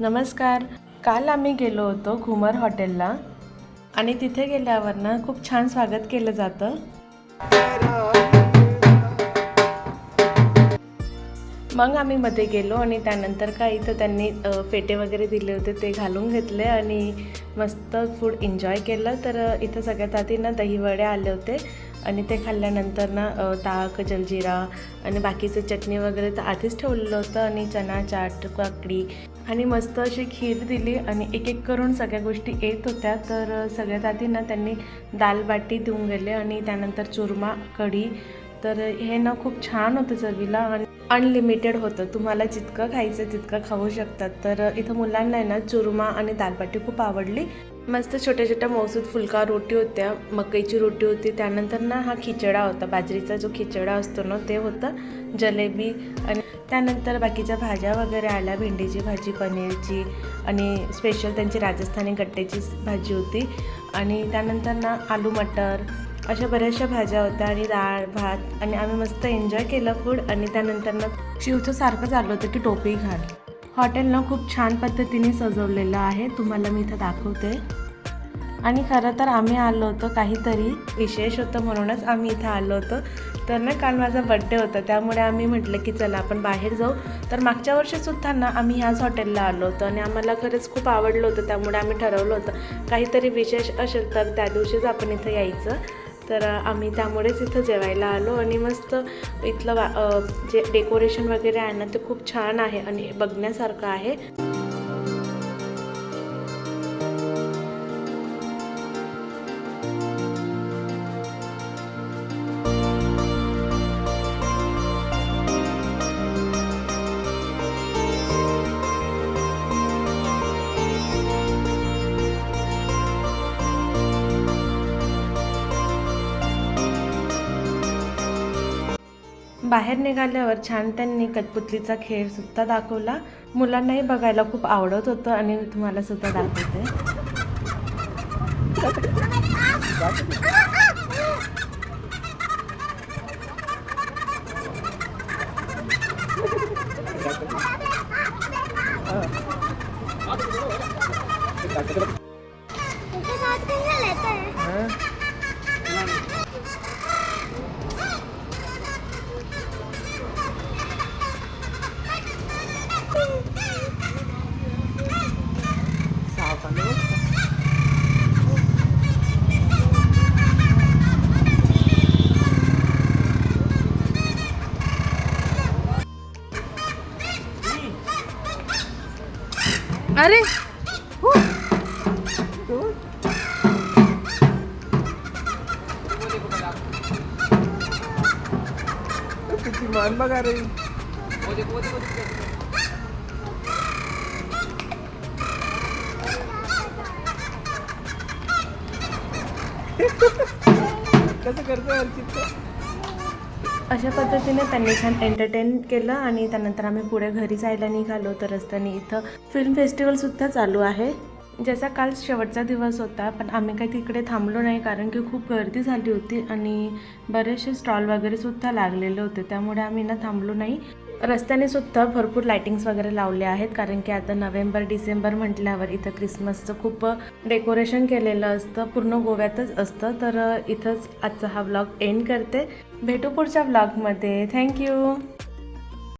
नमस्कार. काल आम्ही गेलो होतो घुमर हॉटेलला आणि तिथे गेल्यावर ना खूप छान स्वागत केलं जातं. मग आम्ही मध्ये गेलो आणि त्यानंतर काय इथं त्यांनी फेटे वगैरे दिले होते ते घालून घेतले आणि मस्त फूड एन्जॉय केलं. तर इथं सगळ्यात आधी ना दहीवडे आले होते. आणि ते खाल्ल्यानंतर ना ताक जलजिरा आणि बाकीचं चटणी वगैरे तर आधीच ठेवलेलं होतं आणि चना चाट काकडी आणि मस्त अशी खीर दिली आणि एक एक करून सगळ्या गोष्टी येत होत्या. तर सगळ्यात आधी ना त्यांनी दाल बाटी देऊन गेले आणि त्यानंतर चुरमा कढी. तर हे ना खूप छान होतं चवीला आणि अनलिमिटेड होतं. तुम्हाला जितकं खायचं तितकं खाऊ शकतात. तर इथं मुलांना आहे ना चुरमा आणि दालबाटी खूप आवडली. मस्त छोट्या छोट्या मौसूद फुलका रोटी होत्या मकईची रोटी होती. त्यानंतर ना हा खिचडा होता बाजरीचा जो खिचडा असतो ना ते होतं जलेबी आणि त्यानंतर बाकीच्या भाज्या वगैरे आल्या भेंडीची भाजी पनीरची आणि स्पेशल त्यांची राजस्थानी गट्ट्याची भाजी होती. आणि त्यानंतर ना आलू मटर अशा बऱ्याचशा भाज्या होत्या आणि डाळ भात आणि आम्ही मस्त एन्जॉय केलं फूड आणि त्यानंतर ना शिवचं सारखं चाललं होतं की टोपी घाल. हॉटेलनं खूप छान पद्धतीने सजवलेलं आहे. तुम्हाला मी इथं दाखवते. आणि खरं तर आम्ही आलो होतो काहीतरी विशेष होतं म्हणूनच आम्ही इथं आलो होतो. तर ना काल माझा बड्डे होता. त्यामुळे आम्ही म्हटलं की चला आपण बाहेर जाऊ. तर मागच्या वर्षीसुद्धा ना आम्ही ह्याच हॉटेलला आलो होतो. आणि आम्हाला खरंच खूप आवडलं होतं. त्यामुळे आम्ही ठरवलं होतं काहीतरी विशेष असेल तर त्या दिवशीच आपण इथं यायचं. तर आम्ही त्यामुळेच इथं जेवायला आलो आणि मस्त इथलं वा जे डेकोरेशन वगैरे आहे ना ते खूप छान आहे आणि बघण्यासारखं आहे. बाहेर निघाल्यावर छान त्यांनी कठपुतलीचा खेळ सुद्धा दाखवला. मुलांनाही बघायला खूप आवडत होतं आणि मी तुम्हाला सुद्धा दाखवते. अरे. किती मान बघा रे. कसं करतो अर्चित अशा पद्धतीने त्यांनी छान एंटरटेन केलं आणि त्यानंतर आम्ही पुढे घरी जायला निघालो. तर रस्त्याने इथं फिल्म फेस्टिवलसुद्धा चालू आहे. ज्याचा काल शेवटचा दिवस होता पण आम्ही काही तिकडे थांबलो नाही कारण की खूप गर्दी झाली होती आणि बरेचसे स्टॉल वगैरे सुद्धा लागलेले होते. त्यामुळे आम्ही ना थांबलो नाही. रस्त्याने सुद्धा भरपूर लायटिंग्स वगैरे लावले आहेत कारण की आता नोव्हेंबर डिसेंबर म्हटल्यावर इथं क्रिसमसचं खूप डेकोरेशन केलेलं असतं पूर्ण गोव्यातच असतं. तर इथंच आजचा हा व्लॉग एंड करते. भेटू पुढच्या व्लॉगमध्ये थँक्यू